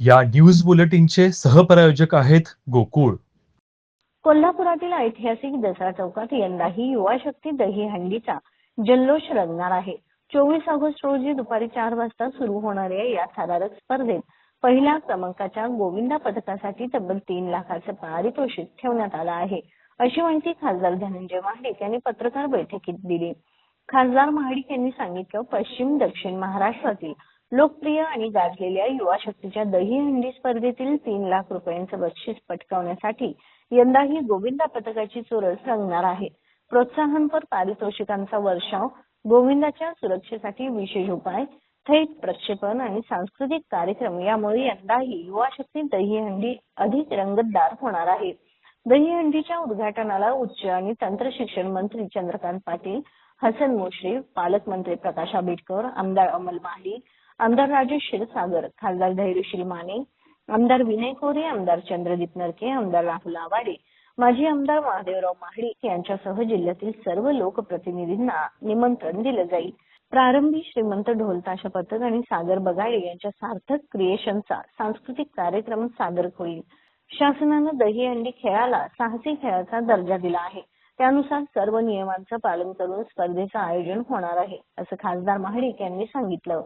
या न्यूज बुलेटिनचे सहप्रायोजक आहेत गोकुळ. कोल्हापुरातील ऐतिहासिक दसरा चौकात यंदाही युवा शक्ती दही हंडीचा जल्लोष रंगणार आहे. चोवीस ऑगस्ट रोजी दुपारी चार वाजता सुरू होणाऱ्या या थरारक स्पर्धेत पहिल्या क्रमांकाच्या गोविंदा पथकासाठी तब्बल तीन लाखाचं पारितोषिक ठेवण्यात आलं आहे. अशी माहिती खासदार धनंजय महाडिक यांनी पत्रकार बैठकीत दिली. खासदार महाडिक यांनी सांगितलं पश्चिम दक्षिण महाराष्ट्रातील लोकप्रिय आणि गाजलेल्या युवा शक्तीच्या दहीहंडी स्पर्धेतील तीन लाख रुपयांचं बक्षीस पटकावण्यासाठी यंदाही गोविंदा पथकाची चुरस रंगणार आहे. प्रोत्साहनपर पारितोषिकांचा वर्षाव गोविंदाच्या सुरक्षेसाठी विशेष उपाय थेट प्रक्षेपण आणि सांस्कृतिक कार्यक्रम यामुळे यंदाही युवा शक्ती दहीहंडी अधिक रंगतदार होणार आहे. दहीहंडीच्या उद्घाटनाला उच्च आणि तंत्र शिक्षण मंत्री चंद्रकांत पाटील हसन मुश्रीफ पालकमंत्री प्रकाश आंबेडकर आमदार अमल महाडिक आमदार राजेश क्षीरसागर खासदार धैर्यशील माने आमदार विनय कोरे आमदार चंद्रदीप नरके आमदार राहुल आवाडे माजी आमदार महादेवराव महाडिक यांच्यासह जिल्ह्यातील सर्व लोकप्रतिनिधींना निमंत्रण दिलं जाईल. प्रारंभी श्रीमंत ढोलताशा पथक आणि सागर बगाडे यांच्या सार्थक क्रिएशनचा सांस्कृतिक कार्यक्रम सादर होईल. शासनानं दहीहंडी खेळाला साहसी खेळाचा दर्जा दिला आहे. त्यानुसार सर्व नियमांचं पालन करून स्पर्धेचं आयोजन होणार आहे असं खासदार महाडिक यांनी सांगितलं.